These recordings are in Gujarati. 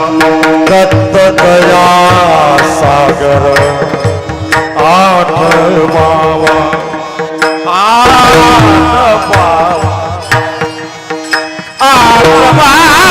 દત્ત દયા સાગર આઠ માવા આઠ પાવા આઠ માવા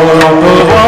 ప్రభువునకు